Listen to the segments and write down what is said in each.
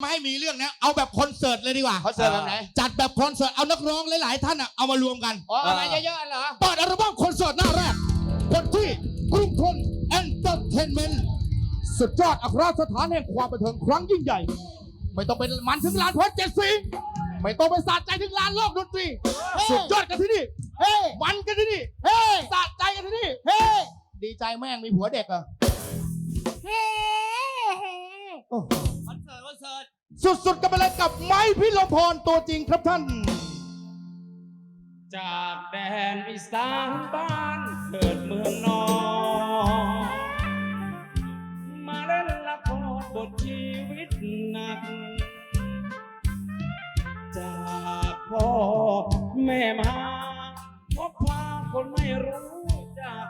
ไม่ให้มีเรื่องนะ เอาแบบคอนเสิร์ตเลยดีกว่าคอนเสิร์ตแบบไหน จัดแบบคอนเสิร์ต เอานักร้องหลาย ๆ ท่านอะเอามารวมกันอ๋อเอามาเยอะๆเหรอ เปิดอัลบั้มคอนเสิร์ตหน้าแรกคนที่กรุงทนเอนเตอร์เทนเมนต์สุดยอดอัครสถานแห่งความบันเทิงครั้งยิ่งใหญ่ ไม่ต้องเป็นมันถึงลานเพชรเจ็ดสีไม่ต้องไปสะใจถึงลานโลกดนตรี สุดยอดกันที่นี่ เฮ้ยมันกันที่นี่ เฮ้ยสะใจกันที่นี่ เฮ้ยดีใจแม่งมีผัวเด็กเหรอะเฮ้ย โอ้โหคอนเสิร์ตคอนเสิร์ตสุดๆกันไปเลยกับไม้พิรมพรตัวจริงครับท่าน จากแดนอีสานบ้านเกิดเมืองนอน มาเล่นละครบทชีวิตหนัก จากพ่อแม่มาพบพาคนไม่รู้จัก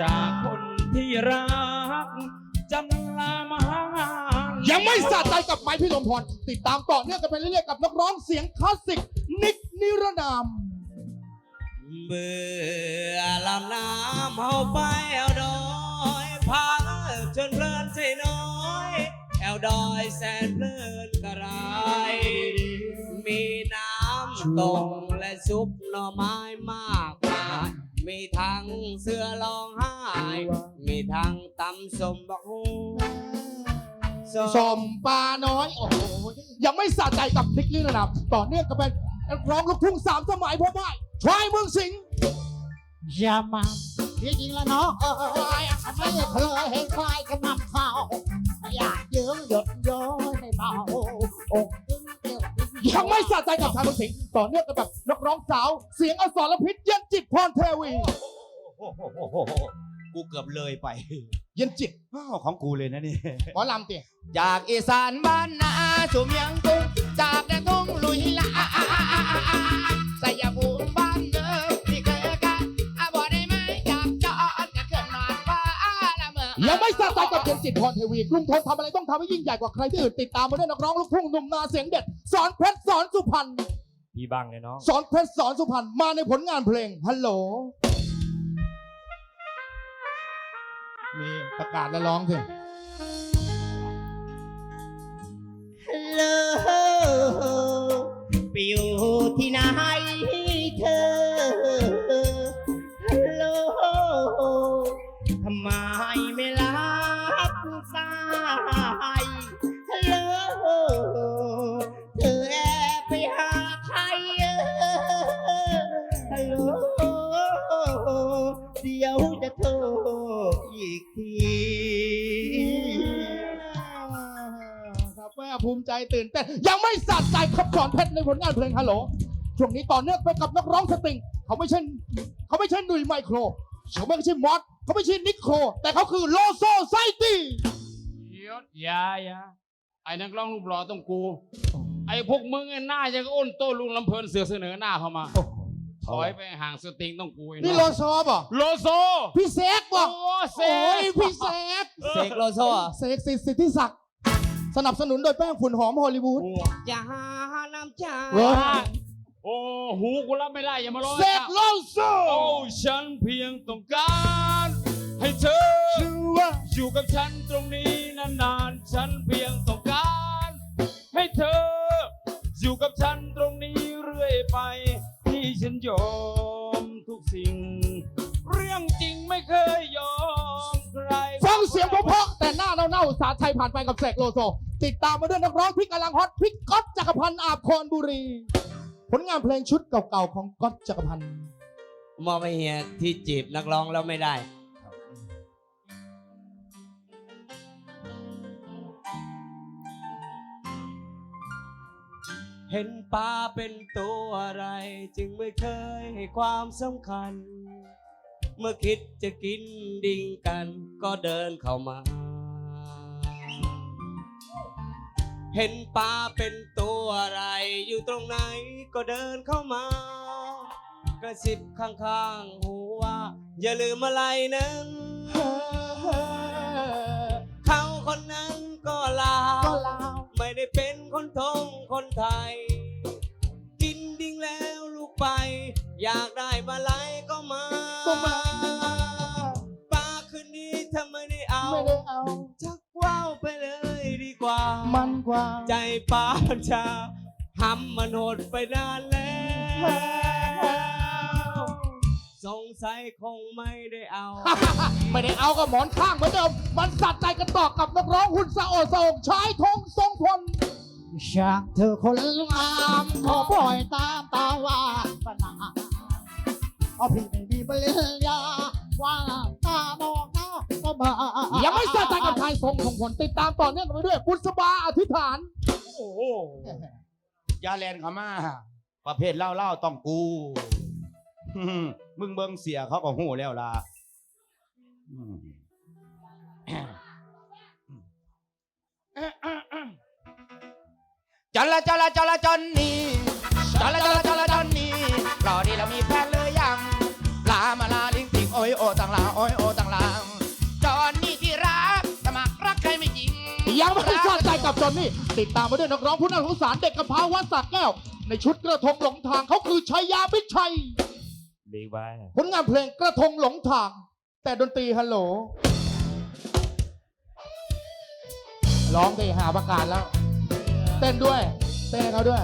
จากคนที่รัก ยังไม่สะใจกับไม้พิรมพร ติดตามต่อเนื่องกันไปเรื่อยๆกับนักร้องเสียงคลาสสิก นิกนิรนาม เบื่อลำน้ำเอาไปแอวดอยพาจนเพลินใจน้อยแอวดอยแสนเพลินกระไร มีน้ำตกและซุปหน่อไม้มากมายมีทั้งเสื้อร้องไห้ มีทั้งตำสมบักฮู สมปลาน้อย โอ้โห ยังไม่สะใจกับนิกนิรนามต่อเนื่องกันเป็นนักร้องลูกทุ่งสามสมัยพ่อบ้านชายเมืองสิงห์อย่ามาที่จริงแล้วน้องเอ้ยไม่เคยเห็นใครกระนำเขาอยากยืมหยดย้อยไม่เบาอกตึงเกลียวยังไม่สะใจกับชายเมืองสิงห์ต่อเนื่องกันแบบนักร้องสาว เสียงอสรพิษเย็นจิตพรเทวีกูเกือบเลยไป เย็นจิตอ้าวของกูเลยนะนี่ หมอลำเตี๋ยจากอีสานบ้านนาสู่เมียงกุ้งจากแดนทุ่งลุยละสยภูมิบ้านเดิมที่เคยกันอาบอกได้ไหมอยากจอดจะขึ้นนอนฟ้าละเมอยังไม่สะใจกับเย็นจิตพรเทวีกรุงทนทำอะไรต้องทำให้ยิ่งใหญ่กว่าใครที่อื่นติดตามมาด้วยนักร้องลูกทุ่งหนุ่มนาเสียงเด็ด สอนเพชรสอนสุพรรณพี่บังเลยน้อง สอนเพชรสอนสุพรรณมาในผลงานเพลงฮัลโหล มีประกาศและร้องสิฮัลโหลไปอยู่ที่ไหนเธอฮัลโหลทำไมไม่รับสายโหลเธอแอบไปหาใครโหลเดี๋ยว อีกทีครับแม่ภูมิใจตื่นเต้นยังไม่สะใจครับสอนเพชรในผลงานเพลงฮัลโหลช่วงนี้ต่อเนื่องไปกับนักร้องสตริง เขาไม่ใช่เขาไม่ใช่หนุ่ยไมโคร เขาไม่ใช่มอสเขาไม่ใช่นิโคร แต่เขาคือโลโซไซตี้เดี๋ยวอย่าอย่าไอ้นักร้องรูปหล่อต้องกู ไอ้พวกมึงไอ้หน้าจะก็อ้นโต้ลุงลำเพลินเสือเสนอหน้าเข้ามา ถอยไปห่างสติงต้องกูไอ้นี่น้โลองโซป่ะโลโซ พี่เซกป่ะโอ้เซโอ้ยพี่เซกเสกโลโซอะเสกสิทธิ์สิทธิศักดิ์สนับสนุนโดยแป้งฝุ่นหอมฮอลลีวูด อย่าหาน้ำใจเว้ย โอ้หูกูรับไม่ได้อย่ามาร้องเสกโลโซโอ้ฉันเพียงต้องการ ให้เธอชื่อว่าอยู่กับฉันตรงนี้นานๆ ฉันเพียงต้องการ ให้เธอ ยงเพราะแต่หน้าเน่าๆสาชัยผ่านไปกับเสกโลโซ ติดตามมาด้วยนักร้องที่กำลังฮอตพิกก๊อตจักรพันธ์อาบคอนบุรี ผลงานเพลงชุดเก่าๆของก๊อตจักรพันธ์มองไปเฮียที่จีบนักร้องแล้วไม่ได้ เห็นป้าเป็นตัวอะไร จึงไม่เคยให้ความสำคัญ เมื่อคิดจะกินดิ่งกัน ก็เดินเข้ามา เห็นป้าเป็นตัวอะไรอยู่ตรงไหนก็เดินเข้ามา กระซิบข้างๆหูว่าอย่าลืมอะไรนั้นเขาคนนั้นก็ลาวไม่ได้เป็นคนทงคนไทย กินดิ้งแล้วลูกไป อยากได้มาไลก็มาก็มา ไม่ได้เอาไม่ได้เอา ชักว่าวไปเลยดีกว่ามมันกว่าใจป้าชาทำมันโหดไปนานแล้ว สงสัยคงไม่ได้เอา ไม่ได้เอากับหมอนข้างเหมือนเดิม มันสัตว์ใจกันต่อกับนักร้องหุ่นสะโอดสะอกชายทงทรงพลช่างเธอคนงามขอปล่อยตามตาวาสนาเอาพี่ไม่มีปริญ ยังไม่สัตว์ใจกับชายทรงทรงพลติดตามต่อเนื่องกันไปด้วย บุษบาอธิษฐาน โอ้โหยาแลนเขามา ประเภทเล่าเล่าต้องกูอืมมึงเบิ่งเสียเขาก็หูแล้วล่ะอืมจอนละจอนละจอนละจอนนี่จอนละจอนละจอนละจอนนี่รอดีแล้วมีแฟนเลยยังลามาลาลิงติงโอยโอตังลาโอยโอตัง ยังไม่ได้สัตว์ใจกับจอนนี่ ติดตามมาด้วยนักร้องผู้น่าสงสารเด็กกำพร้าวัดสระแก้ว ในชุดกระทงหลงทางเขาคือชัยยาพิชัยดีไว้ผลงานเพลงกระทงหลงทาง แต่ดนตรีฮัลโหลร้องได้หาประกาศแล้ว เต้นด้วย เต้นให้เขาด้วย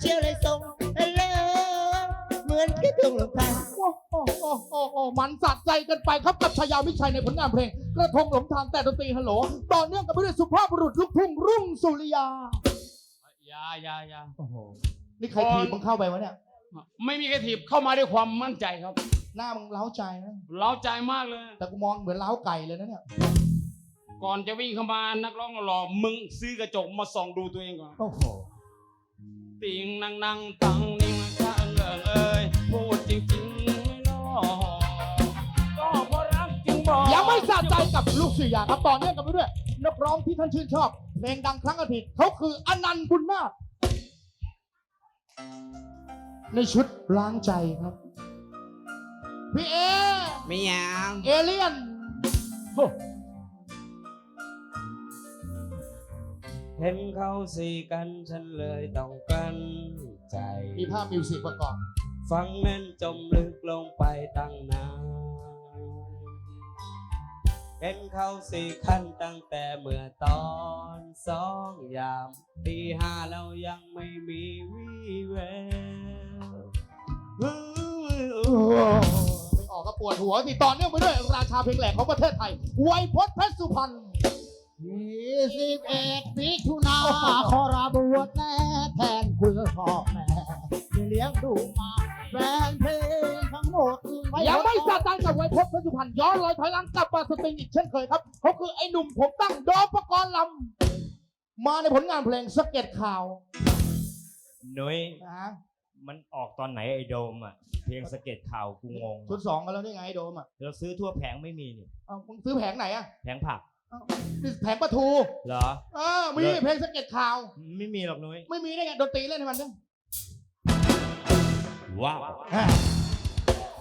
เชี่ยวเลยส่งฮัลโหลเหมือนกระทงลงทางโอ้โหโอ้โหโอ้มันสัตว์ใจกันไปครับกับชายาวิชัยในผลงานเพลง กระทงหลงทางแต่ดนตรีฮัลโหล ต่อเนื่องกับไปด้วยสุภาพบุรุษลูกทุ่งรุ่งสุริยา อยาอยาอยา โอ้โห นี่ใครทีบมึงเข้าไปวะเนี่ย ไม่มีใครถีบเข้ามาด้วยความมั่นใจครับ หน้ามึงเล้าใจนะเล้าใจมากเลย แต่กูมองเหมือนเล้าไก่เลยนะเนี่ยก่อนจะวิ่งเข้ามานักร้องหล่อมึงซื้อกระจกมาส่องดูตัวเองก่อน โอ้โห ติงนั่งนั่งตังนิ่งข้างเอิงเอ้ยพูดจริงๆไม่นอก็เพราะรักจึงบอกยังไม่สะใจกับลูกสุริยาครับต่อเนื่องกันไปด้วยนักร้องที่ท่านชื่นชอบเพลงดังครั้งอาทิตย์เขาคืออนันต์บุญนาคในชุดล้างใจครับ พี่เอไม่ยังเอเลียนโอ้ เห็นเขาสี่กันฉันเลยต้องกันใจ มีภาพมิวสิกประกอบ ฟังแนั้นจมลึกลงไปตั้งนานเห็นเขาสี่ขั้นตั้งแต่เมื่อตอนสองยามตีห้าแล้วยังไม่มีวี่แววไม่ออกก็ปวดหัวสิต่อเนื่องไปด้วยราชาเพลงแหลกของประเทศไทยไวยพจน์เพชรสุพรรณ สิบเอ็ดมิถุนาขอราบวชแน่แทนคุณพ่อแม่ที่เลี้ยงดูมาแฟนเพลงทั้งหมดยังไม่สะใจกับไวยพจน์เพชรสุพรรณย้อนรอยถอยหลังกลับมาสตริงอีกเช่นเคยครับเขาคือไอ้หนุ่มผมตั้งโดมประกรณ์ลำมาในผลงานเพลงสะเก็ดข่าวนุ้ยนะฮะมันออกตอนไหนไอ้โดมอะเพลงสะเก็ตข่าวกูงงชุดสองกันแล้วนี่ไงไอ้โดมอะเราซื้อทั่วแผงไม่มีนี่เอ้ามึงซื้อแผงไหนอะแผงผักเอ้า นี่แผงปลาทูเหรอ เออมีเพลงสะเก็ดข่าว ไม่มีหรอกนุ้ยไม่มีได้ไงดนตรีเล่นให้มันด้วยว้าว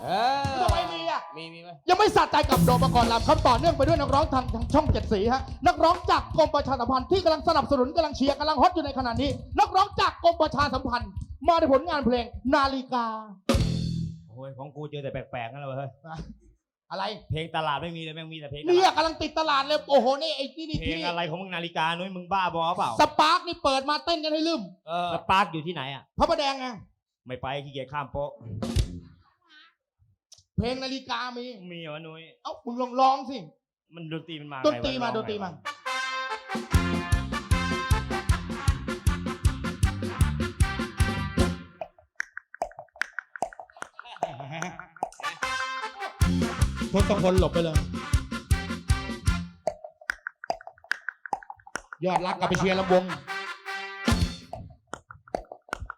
เออทำไมมีอะ มีมีไหมยังไม่สะใจกับโดมประกรณ์ลำครับต่อเนื่องไปด้วยนักร้องทางทางช่องเจ็ดสีฮะนักร้องจากกรมประชาสัมพันธ์ที่กำลังสนับสนุนกำลังเชียร์กำลังฮอตอยู่ในขณะนี้ นักร้องจากกรมประชาสัมพันธ์ มาในผลงานเพลงนาฬิกา โอ้ยของกูเจอแต่แปลกๆนั่นแหละเว้ย อะไรเพลงตลาดไม่มีเลยแม่งมีแต่เพลงตเนี่ลายดกำลังติดตลาดเลยโอ้โหนี่ไอ้นี่นี่เพลงที่อะไรของมึงนาฬิกานุ้ยมึงบ้าบอเปล่าสปาร์กนี่เปิดมาเต้นกันให้ลืมเออสปาร์กอยู่ที่ไหนอะพระประแดงไงไม่ไปขี้เกียจข้ามโป๊ะเพลงนาฬิกามีมีเหรอนุ้ยเอ้ามึงลองร้องสิมันดนตรีมันมาดนตรีไงวะมาองดนตรีไงวะมา ทศพลหลบไปเลย ยอดรักกลับไปเชียร์ลำวง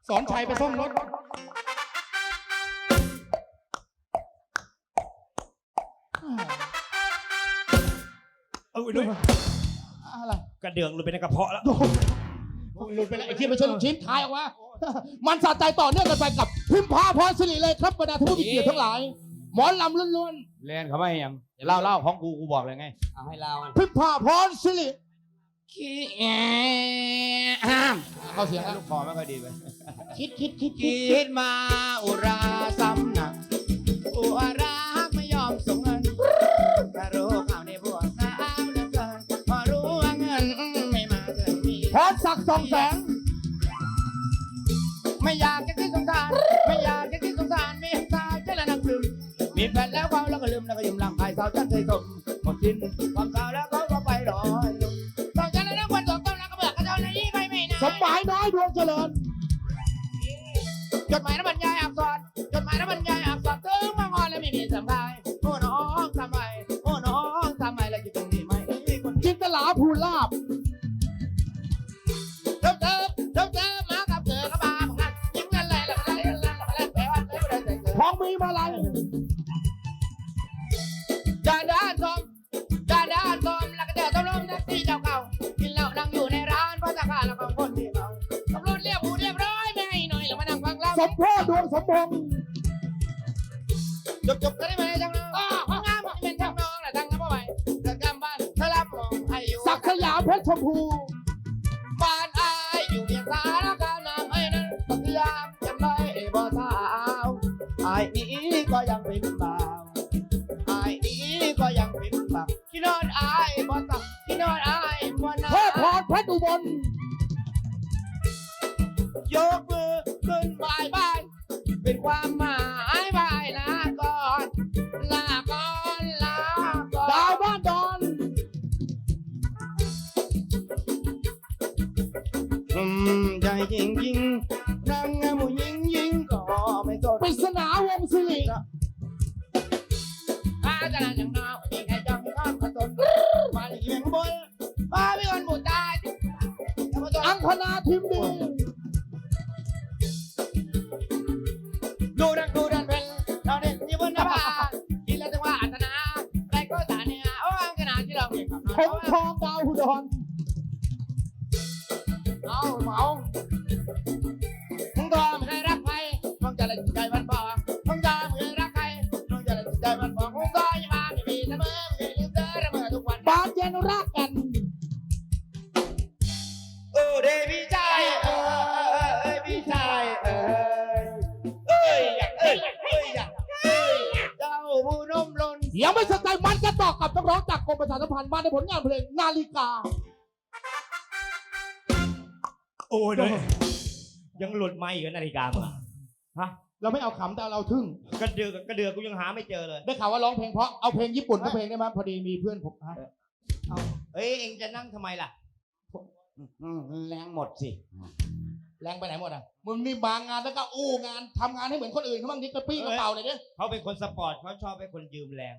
สอนชัยไปซ่อมรถ เออนุ้ยอะไรกระเดือกหลุดไปในกระเพาะแล้วโอ้โหหลุดไปแล้วไอ้ที่ไม่ใช่ลูกชิ้นทายออกมา มันสะใจต่อเนื่องกันไปกับพิมพาพรสิริเลยครับบรรดาท่านผู้มีเกียรติทั้งหลาย หมอลำล้วนเล่นเขาไม่ยังเล่าเล่าของกูกูบอกเลยไง เอาให้เราอันๆพิมพาพรสิริขี้แห้ามเข้าเสียงแล้วลูกคอไม่ค่อยดีไปคิดคิดคิดคิคิดดมาอุราซ้ำหนักอุราไม่ยอมส่งเงินถ้ารู้ข่าวในพวกสาวเหลือเกินพอรู้ว่าเงินไม่มาถึงมีพรศักดิ์สองแสง ไม่อยากจะคิดสงสารไม่อยาก แฟนแล้วเขาแล้วก็ลืมแล้วก็ยืมลำพายสาวจันเคยสมหมดสิ้นความสาวแล้วเขาก็ไปรอยสาวจันแล้ววันสองต้นแล้วก็เบื่อกระเจ้าในนี้ไปไม่นานสมหมายน้อยดวงเจริญจดหมายน้ำบรรยายอักษรจดหมายน้ำบรรยายอักษรถึงมางอนแล้วไม่มีสำคัญโอ้น้องทำไมโอ้น้องทำไมแล้วจะตรงนี้ไหมคนจินตลาภูลาบเริ่มเติมเริ่มเติมมากับเธอก็มาเหมือนกันยิ้มกันเลยแล้วก็เลยแล้วก็เลยแปลว่าไม่ได้แต่เกิดทองมีมาลัย ธิดวงสมพงษ์จบจบกันได้ไหมจังน้องอ้าวงามเป็นจังน้องแหละจังน้ำบ่ไหวเดินกำบ้านเธอรับมองอ้อยู่ศักดิ์สยามเพชรชมพูบ้านอายอยู่เพียงสารการนำไอ้นั้นสักยามจำได้บ่สาวไอ้นี้ก็ยังเป็นบ่าวไอ้นี้ก็ยังเป็นบ่าวที่นอนอายบ่ตักที่นอนอายบ่นาเทพพรเพชรอุบลยกมือขึ้นบายบาย เป็นความหมายบายลาก่อนลาก่อนลาก่อนดาวบ้านดอนอืมใจจริงจริงๆนางงามผู้หญิงยิงก็ไม่สนปริศนาวงศิริอาจารย์อย่างน้อยมีใครจองก็ขสนมาเลี้ยงบนมาพี่คนบุตรตายอย่ามาจออังงคณาทิม มันบอกมึงจะไม่เคยรักใครมึงจะเลยใจมันบอกมึงก็ยังมาไม่มีเสมอไม่เคยลืมเธอเสมอทุกวันบานเย็นรักกันโอ้เดพี่ชายเอ้ยพี่ชายเอ้ยเอ้ยอยากเอ้ยเอ้ยอยากเอ้ยเจ้าผู้นุ่มลนยังไม่สนใจมันจะต่อกับนักร้องจากกรมประชาสัมพันธ์มาในผลงานเพลงนาฬิกา โอ้ยเลยยังหลุดไมาอีกเหรอนาฬิกามึงฮะ เราไม่เอาขำแต่เราทึ่ง กระเดือกกระเดือกกูยังหาไม่เจอเลย ได้ข่าวว่าร้องเพลงเพราะเอาเพลงญี่ปุ่นก็เพลงได้ไหมพอดีมีเพื่อนผมฮะเอ้ยเอ็งจะนั่งทำไมล่ะ อืมแรงหมดสิ แรงไปไหนหมดอะมึงนี่บางงานแล้วก็อู้งานทำงานให้เหมือนคนอื่นเขาบ้างดิกระปี้กระเป๋าเลยเนี่ยเขาเป็นคนสปอร์ตเขาชอบให้คนยืมแรง